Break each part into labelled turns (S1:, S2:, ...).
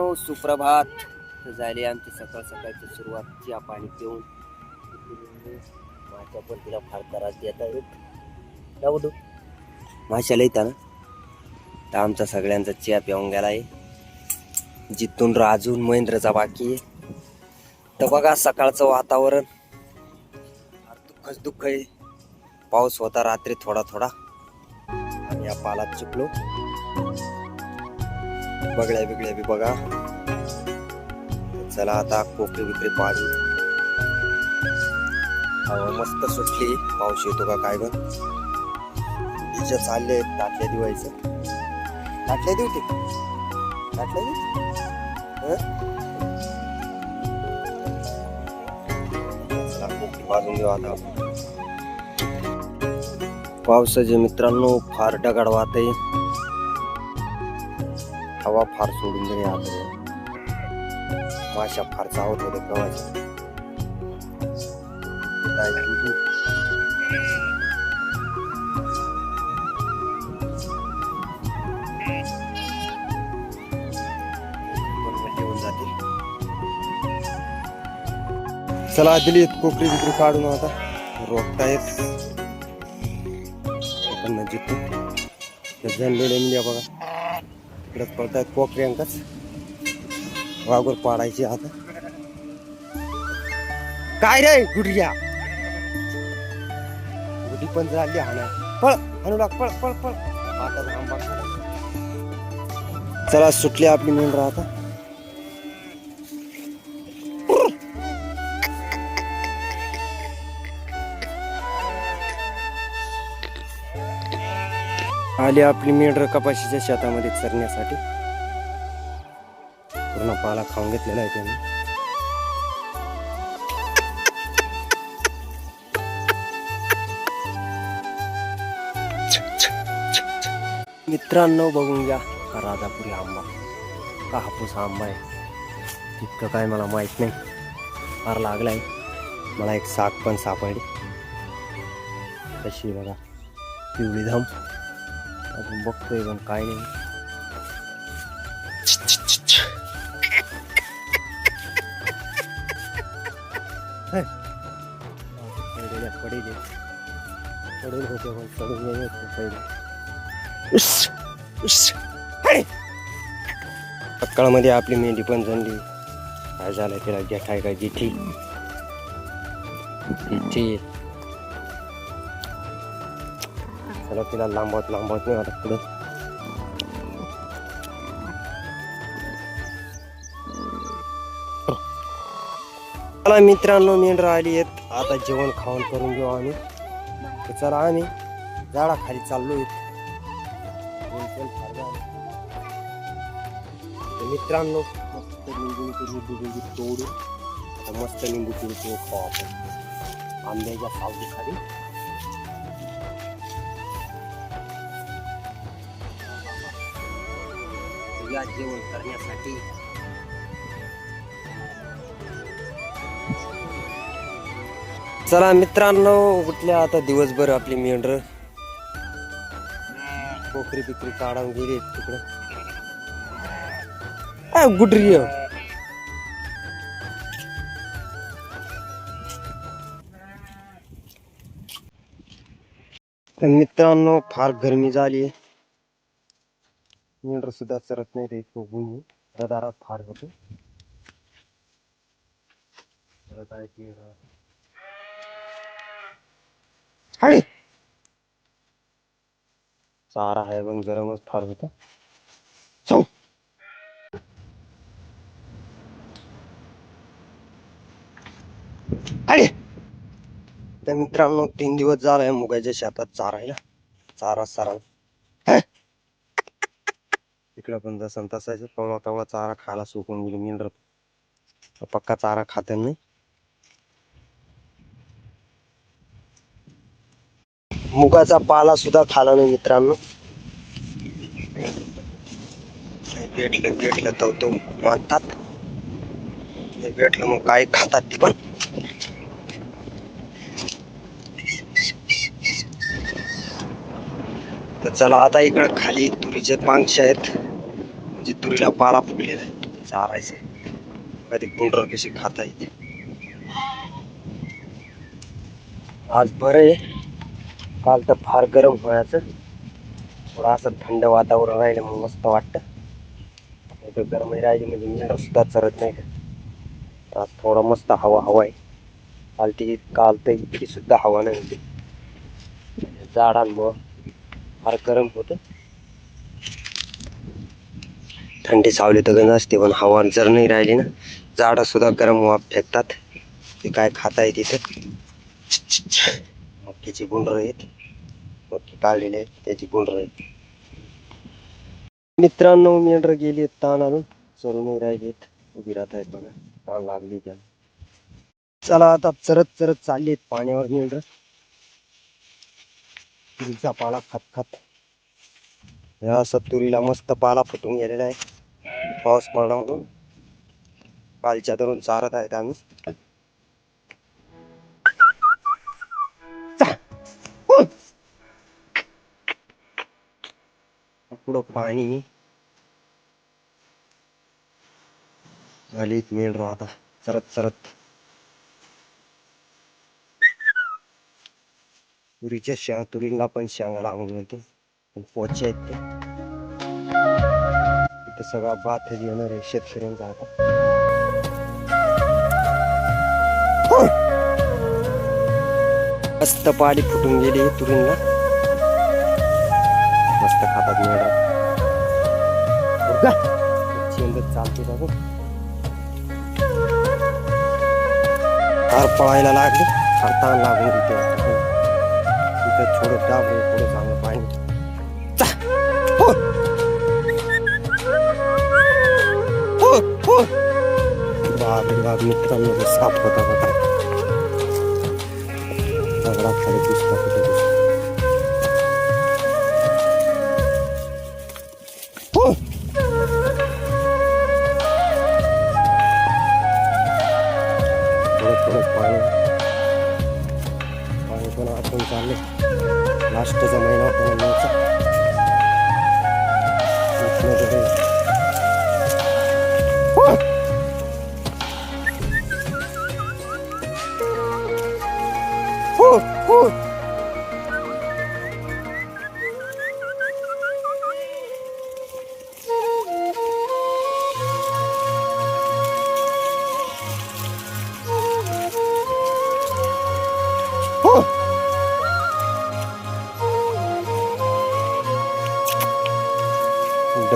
S1: मित्रांनो सुप्रभात. झाली आमची सकाळ सकाळची सुरुवात. चहा पाणी पिऊन. माझ्या पण तिला फार त्रास देत आहेत जाऊ दो. माशाला येता ना तर आमचा सगळ्यांचा चहा पिऊन गेला आहे जिथून राजून महेंद्रचा बाकी आहे. तर बघा सकाळचं वातावरण. दुःखच दुःख आहे. पाऊस होता रात्री थोडा थोडा. आणि या पालात चुकलो. बगड्या बिगड्या बी बघा. चला आता कोकरी बिकरी पाणी मस्त सुटली. पाऊस येतो का काय बघ तिच्या चालले ताटल्या दिवायचं ताटल्या देऊ ते. ताटल्या देऊ चला कोकरी घेऊ आता. पावसाचे मित्रांनो फार ढगाड वाहत आहे. हवा फार सोडून दिली आता माशा फार चावत होते गव्हाचे चला दिली कोकरी बिकरी काढून आता. रोखतायत. आपण जिथून जनलेले इंडिया बघा. इकडंच पळतायत कोकरी अंकच वाघोर पाडायची आता. काय रे गुडिया गुडी पण झाली हाना. पळ अनुराग पळ पळ पळ. आता चला सुटली आपली मेंढरा आता. आली आपली मेंढर कपाशीच्या शेतामध्ये चरण्यासाठी. पूर्ण पाला खाऊन घेतलेला आहे त्यांनी. मित्रांनो बघून घ्या हा राजापुरी आंबा. का हापूस आंबा आहे. इतकं काय मला माहीत नाही. फार लागलाय. मला एक साग पण सापडली. कशी बघा. पिवळी धाम. अजून बघतोय पण काय नाही हे. पडेल पडेल होते पण चढून गेले पहिले सकाळमध्ये आपली मेंढी पण जणली काय झालं तिला गेठाय का गिठी गिठी चला तिला लांबवत लांबवत नाही आता पुढे. चला मित्रांनो मेंढर आली आहेत. आता जेवण खावण करून घेऊ आम्ही. तर चला आम्ही झाडाखाली चाललो मित्रांनो मस्त लिंबू लिंबू लिंबू तोडू. आता मस्त लिंबू पिळतो खाऊ आपण. आंब्याच्या सावलीखाली. या जेवण करण्यासाठी. चला मित्रांनो उठल्या आता दिवसभर आपली मेंढर. पोखरी बिकरी काढून गेली तिकडं. गुडरी. तर मित्रांनो फार गरमी झाली मेंढर सुद्धा चरत नाही रे इतकं ऊन आहे. फार होतो परत आहे की, अं, चारा आहे पण गरमच फार होता जाऊ अरे तर मित्रांनो तीन दिवस झालाय मुगाच्या शेतात चारायला चारा सारा इकडं पण जसं तसायचं तेवढा तेवढा चारा खायला सुकून गेली. मिनर पक्का चारा खात्या नाही मुगाचा पाला सुद्धा खाला नाही मित्रांनो. भेटलं भेटलं तर तो मानतात भेटलं मग काय खातात ते पण. तर चला आता इकडं खाली तुरीचे पांगशे आहेत. म्हणजे तुरीला पाला फुटलेला आहे चारायचे. कधी गुंडर कशी खाता येते. आज बरं आहे. काल तर फार गरम व्हायचं थोडं असं थंड वातावरण राहिलं मग मस्त वाटतं. नाही गरम राहिली म्हणजे मेंढर सुद्धा चरत नाही का. आज थोडा मस्त हवा हवा आहे. काल ती काल तर इतकी सुद्धा हवा नाही होती झाडांमुळं फार गरम होतं. थंडी सावली तर गंज असते पण हवा जर नाही राहिली ना झाडं सुद्धा गरम वाफ फेकतात. ते काय खाता येते तिथं? मक्याची गुंडर आहेत. मक्की काढलेले आहेत त्याची गुंडर आहेत. मित्रांनो मेंढर गेली आहेत ताण आणून चरून नाही राहिलेत उभी राहत आहेत बघा. ताण लागली त्याला. चला आता चरत चरत चालली आहेत पाण्यावर मेंढर तुरीचा पाला खात खात या असं तुरीला मस्त पाला फुटून गेलेला आहे. पाऊस पडला म्हणून कालच्या धरून चारत आहेत आम्ही पुढं पाणी झालीत मेंढर आता चरत चरत तुरीच्या शेंग तुरीला पण शेंगा लागून होते पण पोचे आहेत ते इथं सगळा भात येणार आहे शेतकऱ्यांचा आता. मस्त पाडी फुटून गेली तुरींना. मस्त खातात मेढा चेंडत चालते बाबू फार पळायला लागले. फार ताण लागून तिथे तिथं थोडं दाबले थोडं चांगलं पाणी. चा. हो. हो, हो. बापरे बाप मित्रांनो तो साप होता होता दगडा खाली दिसला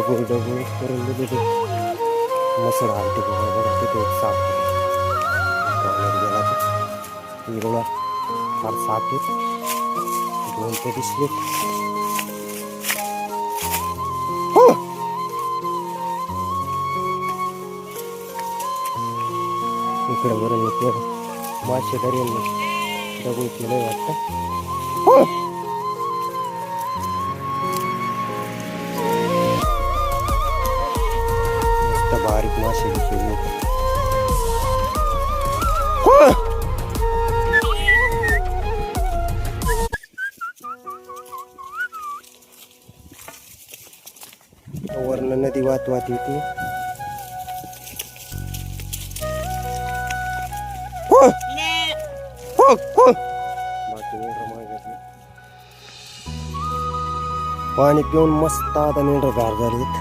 S1: डबल डबल करून दिले ते. मसड हालते बघा बघा तिथे एक साप होता. गेला तो हिरवा फार साप आहे दोन ते दिसले हो! इकडे बरं येते. मासे तरी डबल केलं वाटतं. हो! नदी पाणी पिऊन मस्त आता मेंढर गार झालीत.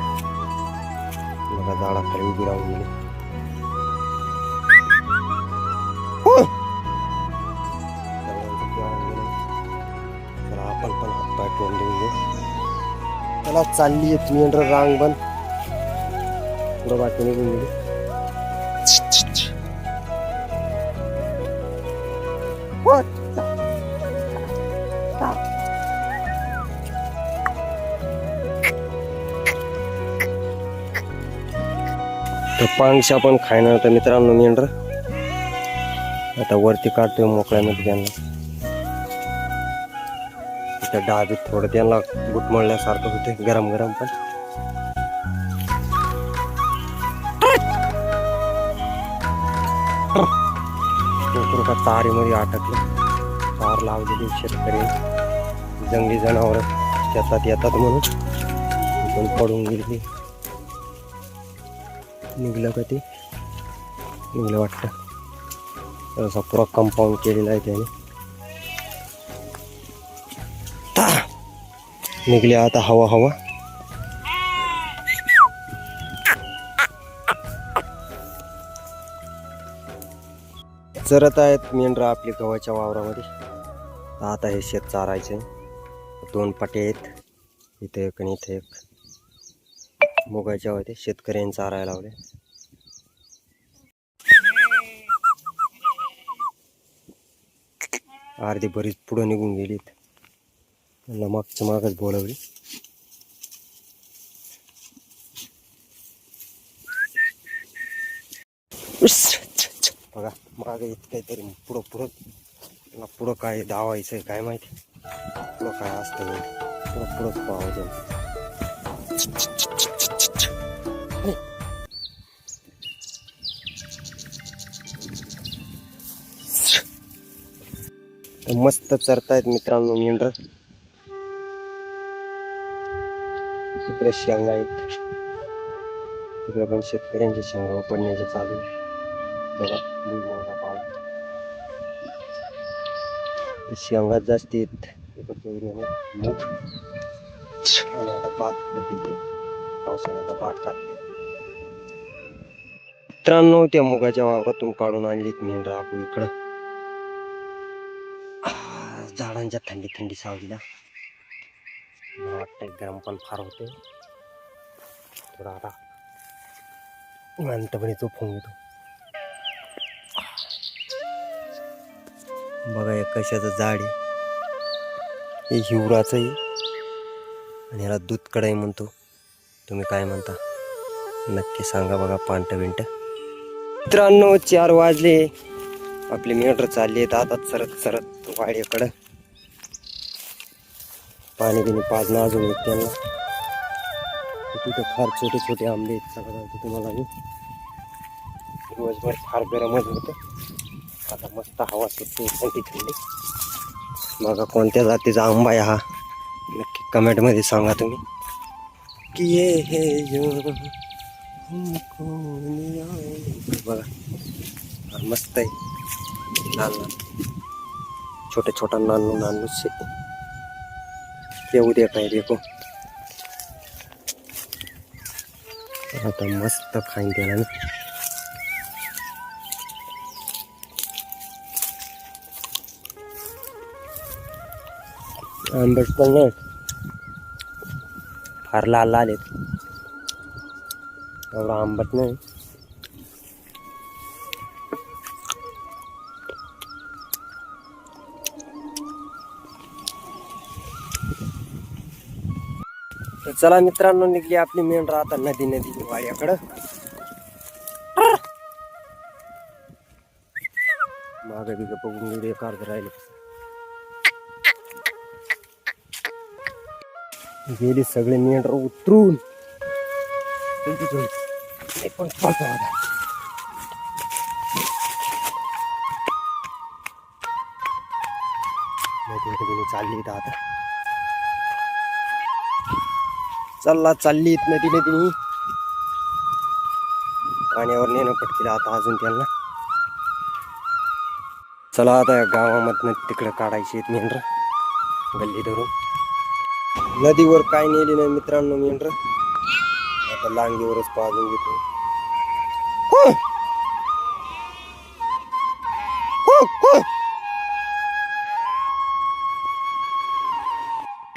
S1: बघा झाडाखाली उभी राहून गेली. आपण पण हात पाय देऊन चला चालली आहेत मेंढर रांग बन पुढं बाकी निघून गेली. तर पांगशा पण खायना तर मित्रांनो मेंढर आता वरती काढतोय मोकळ्यामध्ये त्यांना त्या डाबीत थोडं त्यांना गुटमळल्यासारखं होते गरम गरम पण. तारीमध्ये अटकलं तार लावलेली शेतकरी. जंगली जनावर शेतात येतात म्हणून. पण पडून गेली निघलं का ते? निघलं वाटतं. असा पुरा कंपाऊंड केलेला आहे त्याने. निघली आता हवा हवा. चरत आहेत मेंढरं आपली गव्हाच्या वावरामध्ये. आता हे शेत चारायचं. दोन पाटे आहेत. इथे एक आणि इथे एक. मुगाच्या होते शेतकऱ्यांनी चारायला लावले. अर्धी बरीच पुढं निघून गेलीत. त्यांना मागच्या मागच बोलवली. बघा. मागे येत काहीतरी पुढं पुढं त्याला पुढं काय धावायचं आहे काय माहिती? पुढं काय असतं पुढं पुढंच पाहायचं तर मस्त चरतायत मित्रांनो मेंढर. तिकडे शेंगा आहेत. तिकडे पण शेतकऱ्यांच्या शेंगा पडण्याचे चालू आहे. बघा. भुईमुगाचा पाला. शेंगा जास्त येत इकडच्या एरियामध्ये मूग आणि आता भात पावसाळ्याचा भात काढते मित्रांनो त्या मुगाच्या वावरातून काढून आणलीत मेंढर आपण इकडं झाडांच्या थंडी थंडी सावलीला मला वाटतंय गरम पण फार होते थोडा आता निवांतपणे फोन घेतो बघा या कशाचं झाड आहे. हे हिवराचं आहे. आणि ह्याला दूध कढाई म्हणतो. तुम्ही काय म्हणता? नक्की सांगा बघा पांट बिंट. मित्रांनो चार वाजले. आपले मीटर चालले आहेत. आता सरत सरत वाड्याकडं. पाणी बिणी पाजणं अजून त्यांना. तिथं फार छोटे छोटे आंबे आहेत. सगळं दाखवतो तुम्हाला मी दिवसभर फार गरमच होतं. आता मस्त हवा सुटते थंडी थंडी बघा कोणत्या जातीचा आंबा आहे हा. नक्की कमेंटमध्ये सांगा तुम्ही. की ये. हे बघा. मस्त आहे. लाल लाल. छोटे छोटा नानू नानू से. येऊ दे काय देखो आता मस्त खाईन त्याला मी आंबट पण नाही फार लाल लाल आहेत. एवढा आंबट नाही. तर चला मित्रांनो निघली आपली मेंढर आता नदी नदी वाड्याकडं माग बिग बघून गेले अर्ध राहिले. गेली सगळे मेंढर उतरून. चालली पण आता. चालला चालली इथं आता. चालला चालली नदी नदीनी पाण्यावर नेणं पटकेलं आता अजून त्यांना. चला आता या गावामधनं तिकडं काढायची आहेत मेंढर. गल्ली धरून. नदीवर काय नेली नाही मित्रांनो मेंढर आता लांगीवरच पाजून घेतो. हो. हो, हो.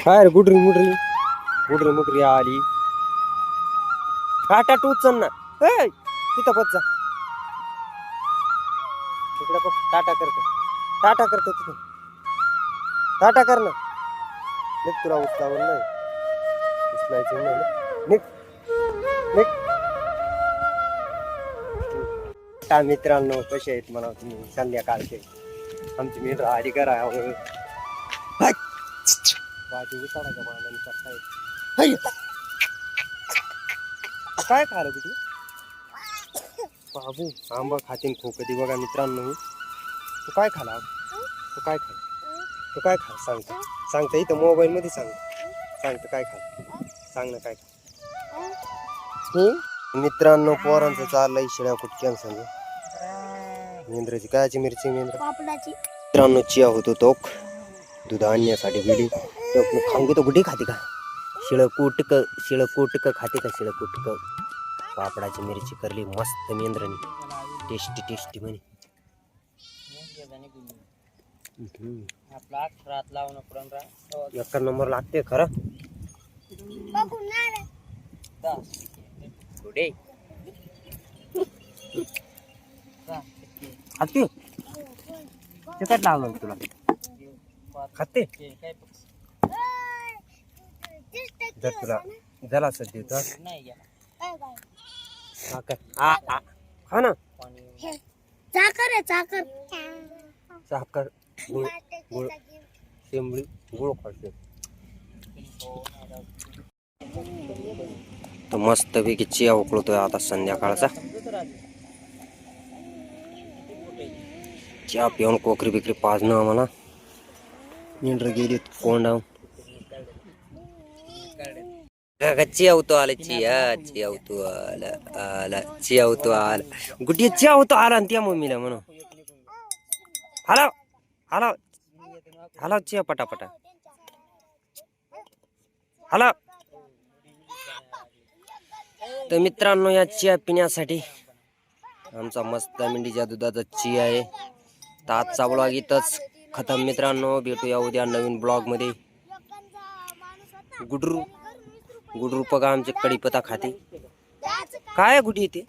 S1: काय रे गुडरी मुडरी गुडरी मुडरी आली. काटा टूचन ना. ए, तिथं बस जा. तिकडे बघ टाटा करतो टाटा करतो तिथं. टाटा कर ना. निघ तुला उचलावर नाही. उचलायचं नाही. निघ. निघ. का मित्रांनो कसे आहेत म्हणा तुम्ही? संध्याकाळचे. आमचे मित्र आली करा बाजी उताराच्या मला करताय काय? खायला कुठे? बाबू आंबा खातीन खोकती बघा मित्रांनो. मी. तू काय खाला? तू काय खा तू काय खा? सांगतो. सांगता इथं मोबाईल मध्ये सांग सांगतो काय खा? सांग ना काय खा? मित्रांनो पोरांचं चाललंय शिळ्या कुटक्यां संग मेंद्राची कायची मिरची मेंद्र
S2: पापडाची.
S1: मित्रांनो चिया होतो तोक दूध आणण्यासाठी गेली खाऊन तो गुढी खाते का? शिळ कुटक शिळ कुटक खाते का? शिळ कुटक. पापडाची मिरची करली मस्त मेंद्रनी टेस्टी टेस्टी म्हणे. हम्म.
S3: आपला अक्षरात लावणं पुरण राहा.
S1: एका नंबर लागते खरं.
S3: पुढे.
S1: खाते. तिकट लागलं तुला? खाते.
S3: काय
S1: जर तुला
S3: नाही घ्या
S2: काय काय?
S1: हा काय? आ, आ. खा ना.
S2: हे, चाकर आहे चाकर
S1: साखर गुळ गुळ शेंबळी गुळ खाते तर मस्त पैकी चिया उकळतोय आता संध्याकाळचा. चहा पिऊन कोकरी बिकरी पाजणं आम्हाला. मेंढर गेली कोंडावून चिया होतो आला चिया चिया होतो आला आला चिया होतो आला. गुटी चिया होतो आला आणि त्या मम्मीला म्हणून. हलाव हलाव हलाव चिया पटापटा. हलाव तर मित्रांनो या चिया पिण्यासाठी आमचा मस्त मेंढीच्या दुधाचा चिया आहे. तर आजचा ब्लॉग इथंच खतम. मित्रांनो भेटूया उद्या नवीन ब्लॉगमध्ये गुडरू. गुडरू बघा आमचे कडीपता खाते. काय गुडी येते